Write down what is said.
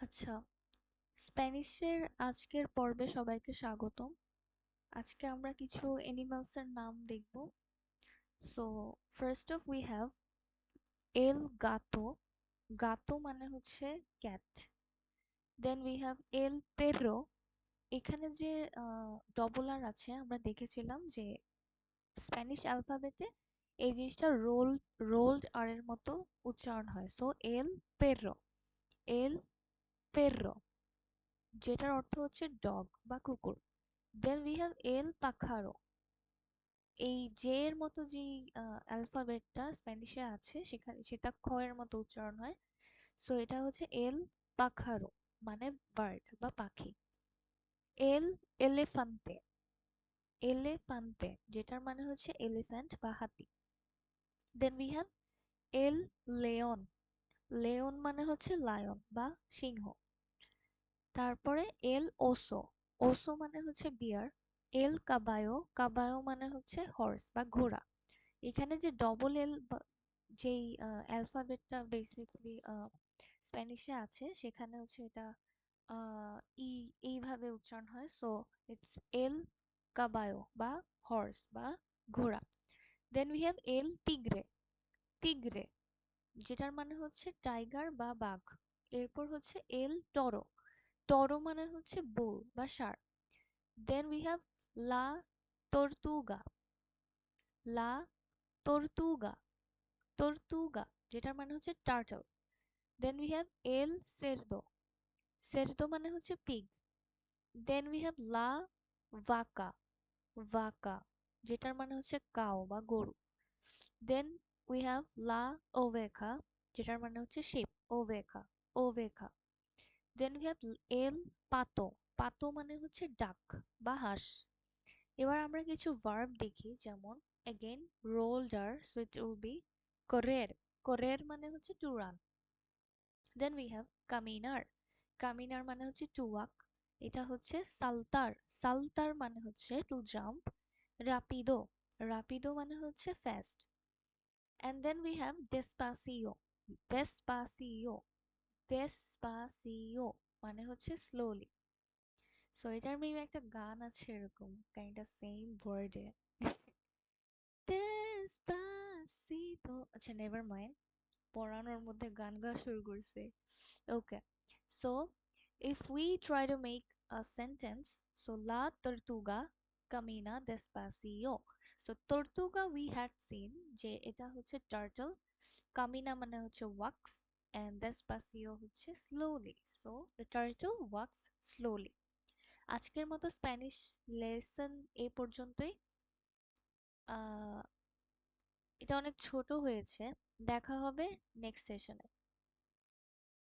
আচ্ছা স্প্যানিশের আজকের পর্বে সবাইকে স্বাগতম। আজকে আমরা কিছু অ্যানিমালস এর নাম দেখব। So first of we have এল গাতো গাতো মানে হচ্ছে ক্যাট দেন উই হ্যাভ এল পেরো এখানে যে ডবল আর আছে, আমরা দেখেছিলাম যে, স্প্যানিশ অ্যালফাবেটে এই জিনিসটা রোল রোলড আর এর মতো উচ্চারণ হয়। সো এল পেরো এল পেররো যেটার অর্থ হচ্ছে ডগ বা কুকুর। দেন উই হ্যাভ এল পাখারো এই জে এর মতো যে অ্যালফাবেটটা স্প্যানিশে আছে, সেখানে, সেটা খ মতো উচ্চারণ হয়। সো এটা হচ্ছে এল পাখারো মানে বার্ড বা পাখি। এল এলেফান্তে এলেফান্তে যেটার মানে হচ্ছে এলিফ্যান্ট বা হাতি। দেন উই হ্যাভ এল লেয়ন লেয়ন মানে হচ্ছে লায়ন বা সিংহ। তারপরে এল ওসো ওসো মানে হচ্ছে বিয়ার, এল কাবায়ো কাবায়ো মানে হচ্ছে হর্স বা ঘোড়া। এখানে যে ডবল এল যেই অ্যালফাবেটটা বেসিকলি স্প্যানিশে আছে, সেখানে হচ্ছে এটা ই, এইভাবে উচ্চারণ হয়। সো ইটস এল কাবায়ো বা হর্স বা ঘোড়া। দেন উই হ্যাভ এল তিগ্রে তিগ্রে যেটার মানে হচ্ছে টাইগার বা বাঘ। এরপর হচ্ছে এল টরো টরো মানে হচ্ছে বুল বা ষাঁড় দেন উই হ্যাভ লা তর্তুগা লা তর্তুগা তর্তুগা যেটার মানে হচ্ছে টার্টল দেন উই হ্যাভ এল সেরদো সেরদো মানে হচ্ছে পিগ দেন উই হ্যাভ লা ভাকা ভাকা যেটার মানে হচ্ছে কাও বা গরু। দেন উই হ্যাভ লা ওভেখা যেটার মানে হচ্ছে শিপ ওভেখা ওভেখা দেন উই হ্যাভ এল পাতো পাতো মানে হচ্ছে ডাক বা হাঁস. এবার আমরা কিছু ভার্ব দেখি, যেমন, again rolled r so it will be correr correr মানে হচ্ছে to run then we have caminar caminar মানে হচ্ছে টু ওয়াক এটা হচ্ছে সালতার সালতার মানে হচ্ছে টু জাম্প রাপিদো রাপিদো মানে হচ্ছে fast and then we have despacio despacio despacio মানে হচ্ছে স্লোলি সো এটার মেবি একটা গান আছে এরকম কাইন্ডা সেম ওয়ার্ডে despacito আচ্ছা নেভার মাইন্ড পড়ানোর মধ্যে গান গাওয়া শুরু করছে okay so if we try to make a sentence so la tortuga camina despacio so, tortuga we had seen, যে এটা হচ্ছে টার্টল কামিনা মানে হচ্ছে ওয়াক্স and despacio হচ্ছে slowly. So, the turtle walks slowly. আজকের মতো স্প্যানিশ লেসন এই পর্যন্তই। এটা অনেক ছোট হয়েছে। দেখা হবে নেক্সট সেশনে